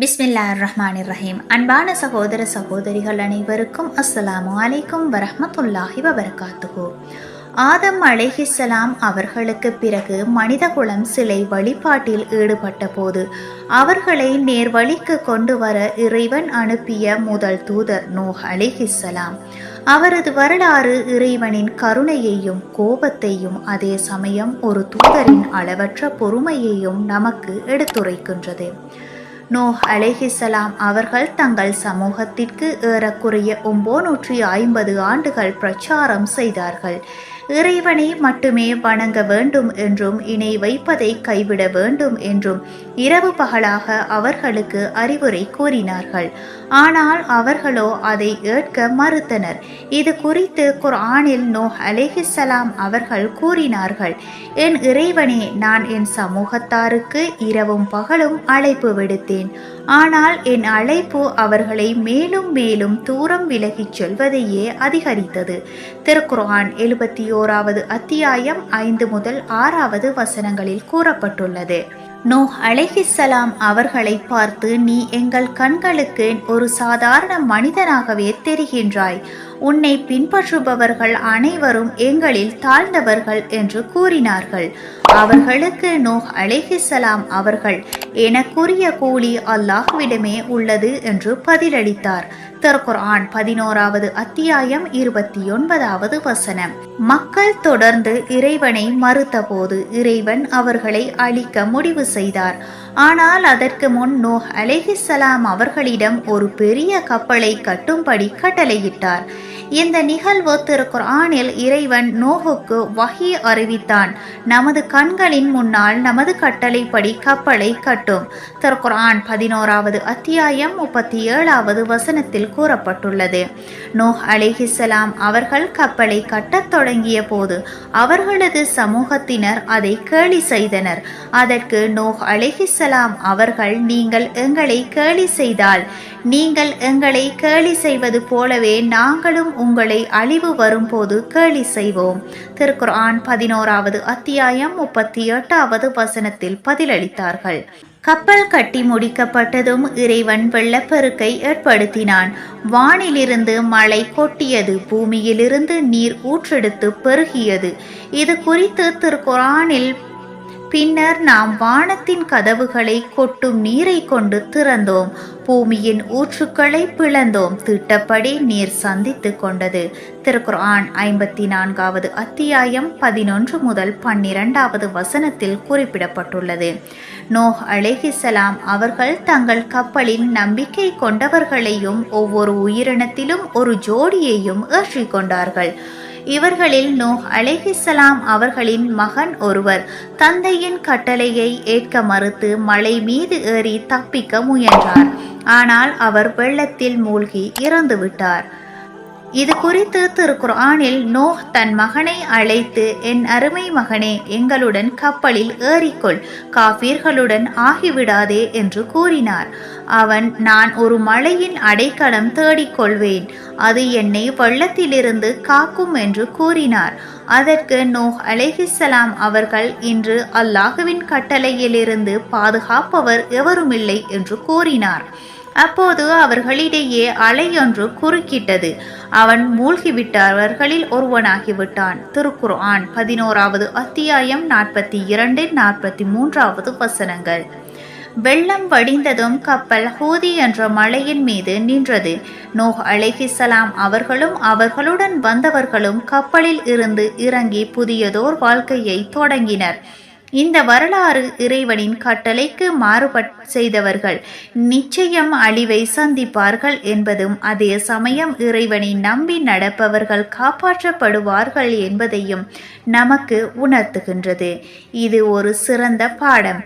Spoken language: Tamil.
பிஸ்மில்லா ரஹ்மான் ரஹீம் அன்பான சகோதர சகோதரிகள் அனைவருக்கும் அஸ்ஸலாமு அலைக்கும் வரஹ்மத்துல்லாஹி வபரகாத்துகோ ஆதம் அலைஹிஸ்ஸலாம் அவர்களுக்கு பிறகு மனிதகுலம் சிலை வழிபாட்டில் ஈடுபட்ட போது அவர்களை நேர்வழிக்கு கொண்டு வர இறைவன் அனுப்பிய முதல் தூதர் நோஹ் அலைஹிஸ்ஸலாம். அவரது வரலாறு இறைவனின் கருணையையும் கோபத்தையும் அதே சமயம் ஒரு தூதரின் அளவற்ற பொறுமையையும் நமக்கு எடுத்துரைக்கின்றது. நோஹ் அலேஹிசலாம் அவர்கள் தங்கள் சமூகத்திற்கு ஏறக்குறைய ஒன்போநூற்றி ஐம்பது ஆண்டுகள் பிரச்சாரம் செய்தார்கள். இறைவனை மட்டுமே வணங்க வேண்டும் என்றும் இணை வைப்பதை கைவிட வேண்டும் என்றும் இரவு பகலாக அவர்களுக்கு அறிவுரை கூறினார்கள். ஆனால் அவர்களோ அதை ஏற்க மறுத்தனர். இது குறித்து குர்ஆனில் நோ அலேஹிசலாம் அவர்கள் கூறினார்கள் என் இறைவனே நான் என் சமூகத்தாருக்கு இரவும் பகலும் அழைப்பு விடுத்தேன். ஆனால் என் அழைப்பு அவர்களை மேலும் மேலும் தூரம் விலகிச் செல்வதையே அதிகரித்தது. திருக்குர்ஆன் எழுபத்தி ஓராவது அத்தியாயம் ஐந்து முதல் ஆறாவது வசனங்களில் கூறப்பட்டுள்ளது. நோ அலைஹிஸ்ஸலாம் அவர்களை பார்த்து நீ எங்கள் கண்களுக்கு ஒரு சாதாரண மனிதனாகவே தெரிகின்றாய். உன்னை பின்பற்றுபவர்கள் அனைவரும் எங்களில் தாழ்ந்தவர்கள் என்று கூறினார்கள். அவர்களுக்கு நோஹ் அலேஹிசலாம் அவர்கள் எனக்குரிய கூலி அல்லாஹ்விடமே உள்ளது என்று பதிலளித்தார். திருக்குர்ஆன் பதினோராவது அத்தியாயம் இருபத்தி ஒன்பதாவது வசனம். மக்கள் தொடர்ந்து இறைவனை மறுத்தபோது இறைவன் அவர்களை அழிக்க முடிவு செய்தார். ஆனால் அதற்கு முன் நோஹ் அலேஹிசலாம் அவர்களிடம் ஒரு பெரிய கப்பலை கட்டும்படி கட்டளையிட்டார். இந்த நிகழ்வு திருக்குர்ஆனில் இறைவன் நோகுக்கு வகி அறிவித்தான். நமது கண்களின் முன்னால் நமது கட்டளைப்படி கப்பலை கட்டும். திருக்குர்ஆன் பதினோராவது அத்தியாயம் முப்பத்தி ஏழாவது வசனத்தில் கூறப்பட்டுள்ளது. நோஹ் அலிஹிசலாம் அவர்கள் கப்பலை கட்டத் தொடங்கிய போது அவர்களது சமூகத்தினர் அதை கேலி செய்தனர். அதற்கு நோஹ் அலிஹிசலாம் அவர்கள் நீங்கள் எங்களை கேலி செய்தால் நீங்கள் எங்களை கேலி செய்வது போலவே நாங்களும் உங்களை அழிவு வரும்போது கேலி செய்வோம். திருக்குர்ஆன் பதினோராவது அத்தியாயம் முப்பத்தி எட்டாவது வசனத்தில் பதிலளித்தார்கள். கப்பல் கட்டி முடிக்கப்பட்டதும் இறைவன் வெள்ளப்பெருக்கை ஏற்படுத்தினான். வானிலிருந்து மழை கொட்டியது பூமியிலிருந்து நீர் ஊற்றெடுத்து பெருகியது. இது குறித்து திருக்குரானில் பின்னர் நாம் வானத்தின் கதவுகளை கொட்டும் நீரை கொண்டு திறந்தோம். பூமியின் ஊற்றுக்களை பிளந்தோம். திட்டப்படி நீர் சந்தித்து கொண்டது. திருக்குர்ஆன் ஐம்பத்தி நான்காவது அத்தியாயம் பதினொன்று முதல் பன்னிரண்டாவது வசனத்தில் குறிப்பிடப்பட்டுள்ளது. நோஹ் அலேஹிசலாம் அவர்கள் தங்கள் கப்பலின் நம்பிக்கை கொண்டவர்களையும் ஒவ்வொரு உயிரினத்திலும் ஒரு ஜோடியையும் ஏற்றிக்கொண்டார்கள் இவர்களில் நோஹ் அலேஹிசலாம் அவர்களின் மகன் ஒருவர். தந்தையின் கட்டளையை ஏற்க மறுத்து மலை மீது ஏறி தப்பிக்க முயன்றார். ஆனால் அவர் வெள்ளத்தில் மூழ்கி இறந்துவிட்டார். இது குறித்து திருக்குர்ஆனில் நோஹ் தன் மகனை அழைத்து என் அருமை மகனே எங்களுடன் கப்பலில் ஏறிக்கொள். காபீர்களுடன் ஆகிவிடாதே என்று கூறினார். அவன் நான் ஒரு மலையின் அடைக்கலம் தேடிக்கொள்வேன். அது என்னை வெள்ளத்திலிருந்து காக்கும் என்று கூறினார். அதற்கு நோஹ் அலேஹிசலாம் அவர்கள் இன்று அல்லாஹுவின் கட்டளையிலிருந்து பாதுகாப்பவர் எவருமில்லை என்று கூறினார். அப்போது அவர்களிடையே அலையொன்று குறுக்கிட்டது. அவன் மூழ்கிவிட்டவர்களில் ஒருவனாகிவிட்டான். திருக்குர்ஆன் பதினோராவது அத்தியாயம் நாற்பத்தி இரண்டு நாற்பத்தி மூன்றாவது வசனங்கள். வெள்ளம் வடிந்ததும் கப்பல் ஹூதி என்ற மலையின் மீது நின்றது. நோஹ் அலைஹிசலாம் அவர்களும் அவர்களுடன் வந்தவர்களும் கப்பலில் இருந்து இறங்கி புதியதோர் வாழ்க்கையை தொடங்கினர். இந்த வரலாறு இறைவனின் கட்டளைக்கு மாறுபட் செய்தவர்கள் நிச்சயம் அழிவை சந்திப்பார்கள் என்பதும் அதே சமயம் இறைவனை நம்பி நடப்பவர்கள் காப்பாற்றப்படுவார்கள் என்பதையும் நமக்கு உணர்த்துகின்றது. இது ஒரு சிறந்த பாடம்.